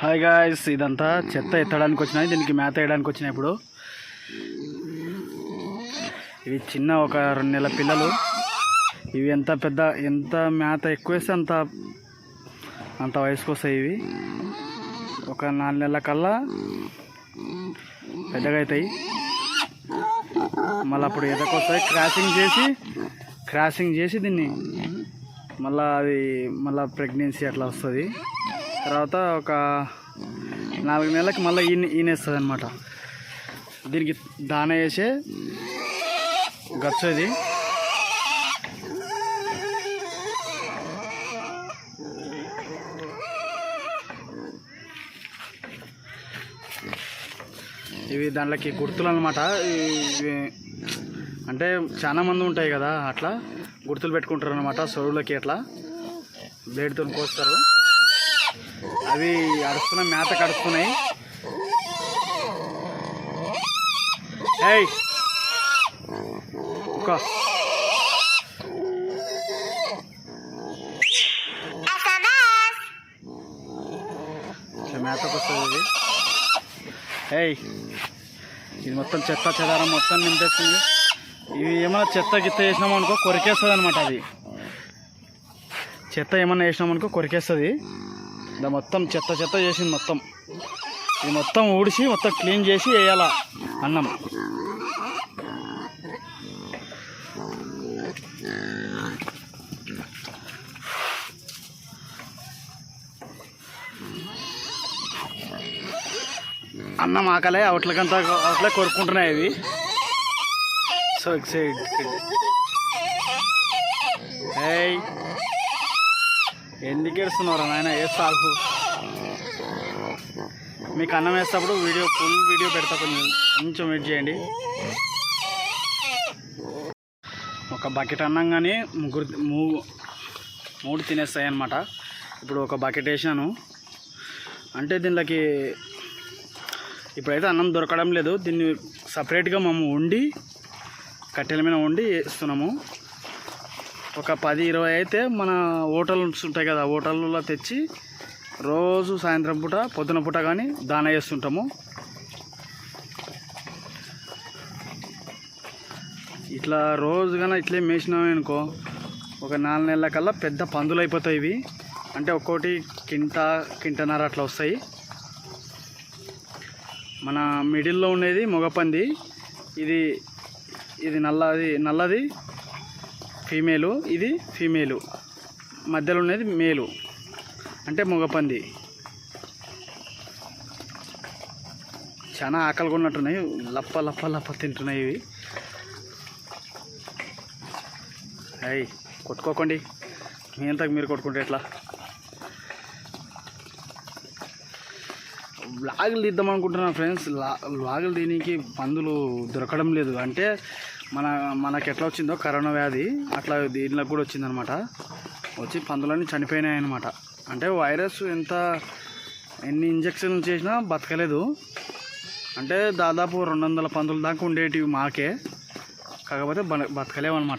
Hi guys ఇదంతా చెత్త ఎత్తడానికి వచ్చినాయి దీనికి మేత వేయడానికి వచ్చినాయి ఇప్పుడు. ఇవి చిన్న ఒక రెండు నెలల పిల్లలు. ఇవి ఎంత పెద్ద ఎంత మేత ఎక్కువ వేస్తే అంత అంత వయసుకు వస్తాయి ఇవి. ఒక నాలుగు నెలల కల్లా పెద్దగా అవుతాయి. మళ్ళీ అప్పుడు ఎదకొస్తాయి క్రాసింగ్ చేసి క్రాసింగ్ చేసి దీన్ని మళ్ళీ అది మళ్ళీ ప్రెగ్నెన్సీ అట్లా వస్తుంది. తర్వాత ఒక నాలుగు నెలలకి మళ్ళీ ఈయన ఈనేస్తుంది అనమాట దీనికి దాన వేసే గచ్చు ఇది ఇవి దాంట్లోకి గుర్తులు అనమాట అంటే చాలా మంది ఉంటాయి కదా అట్లా గుర్తులు పెట్టుకుంటారు అనమాట సొరువులకి అట్లా. బ్లేడ్తో కోస్తారు. అవి అడుస్తున్నాయి మేత కడుస్తున్నాయి. ఏయ్! ఒక మేతకు వస్తుంది ఏయ్! ఇది మొత్తం చెత్త చెదారం మొత్తం నింపేస్తుంది ఇవి ఏమైనా చెత్త గిత్త వేసినాం అనుకో కొరికేస్తుంది అనమాట అది. చెత్త ఏమన్నా వేసినాం అనుకో కొరికేస్తుంది. ఇలా మొత్తం చెత్త చెత్త చేసింది మొత్తం. ఇది మొత్తం ఊడిసి మొత్తం క్లీన్ చేసి వేయాల అన్నం. అన్నం ఆకలే అవట్లకంతా అవట్లే కొరుకుంటున్నాయి ఇవి సో ఎక్సైట్ ఎందుకు ఏడుస్తున్నారు నాయన? ఏ సాగు మీకు అన్నం వేసేటప్పుడు వీడియో ఫుల్ వీడియో పెడతా కొంచెం కొంచెం వెయిట్ చేయండి. ఒక బకెట్ అన్నం కానీ ముగ్గురు మూ మూడు తినేస్తాయి అన్నమాట ఇప్పుడు ఒక బకెట్ వేసాను అంటే దీనిలోకి ఇప్పుడైతే అన్నం దొరకడం లేదు. దీన్ని సపరేట్గా మేము వండి కట్టెల మీద వండి వేస్తున్నాము. ఒక పది ఇరవై అయితే మన హోటల్స్ ఉంటాయి కదా హోటల్లో తెచ్చి రోజు సాయంత్రం పూట పొద్దున పూట కానీ దాన చేస్తుంటాము. ఇట్లా రోజు కానీ ఇట్లే మేసినామనుకో ఒక నాలుగు నెలల కల్లా పెద్ద పందులు అయిపోతాయి ఇవి. అంటే ఒక్కోటి కింట కింటన్నర అట్లా వస్తాయి. మన మిడిల్లో ఉండేది మగపంది. ఇది ఇది నల్లది నల్లది. ఫీమేలు. ఇది ఫీమేలు. మధ్యలో ఉన్నది మేలు. అంటే మగపంది. చాలా ఆకలిగా ఉన్నట్టున్నాయి. లప్ప లప్ప లప్ప తింటున్నాయి ఇవి. అయ్యి కొట్టుకోకండి. మీ అంతకు మీరు కొట్టుకుంటే ఎట్లా? లాగులు తీద్దాం అనుకుంటున్నాను ఫ్రెండ్స్. లాగులు తీయడానికి పందులు దొరకడం లేదు. అంటే మన మనకి ఎట్లా వచ్చిందో కరోనా వ్యాధి అట్లా దీనిలో కూడా వచ్చిందనమాట. వచ్చి పందులన్నీ చనిపోయినాయి అనమాట అంటే వైరస్ ఎంత ఎన్ని ఇంజక్షన్లు చేసినా బతకలేదు. అంటే దాదాపు రెండు వందల పందుల దాకా ఉండేటివి మాకే. కాకపోతే బ బతకలేవన్నమాట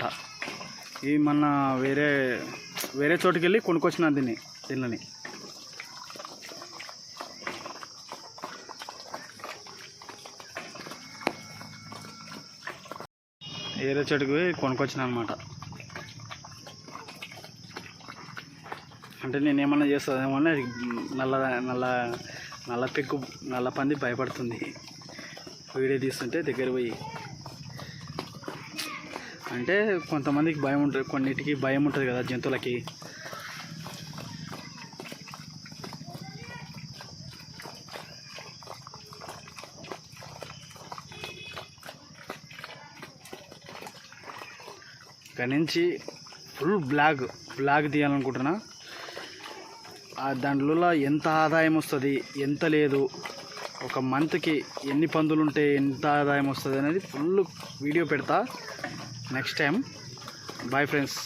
ఇవి మన వేరే వేరే చోటుకి వెళ్ళి కొనుక్కొచ్చిన దీన్ని దీనిని వేరే చెట్టుకు పోయి కొనుక్కొచ్చిన అనమాట అంటే నేను ఏమన్నా చేస్తుందేమో అది నల్ల నల్ల నల్ల పెక్కు నల్ల పంది భయపడుతుంది. వీడియో తీస్తుంటే దగ్గర పోయి. అంటే కొంతమందికి భయం ఉంటుంది కొన్నిటికి భయం ఉంటుంది కదా జంతువులకి. ఇక్కడి నుంచి ఫుల్ బ్లాగ్ బ్లాగ్ తీయాలనుకుంటున్నా. ఆ దాంట్లో ఎంత ఆదాయం వస్తుంది ఎంత లేదు ఒక మంత్కి ఎన్ని పందులు ఉంటే ఎంత ఆదాయం వస్తుంది అనేది ఫుల్ వీడియో పెడతా. Next time bye friends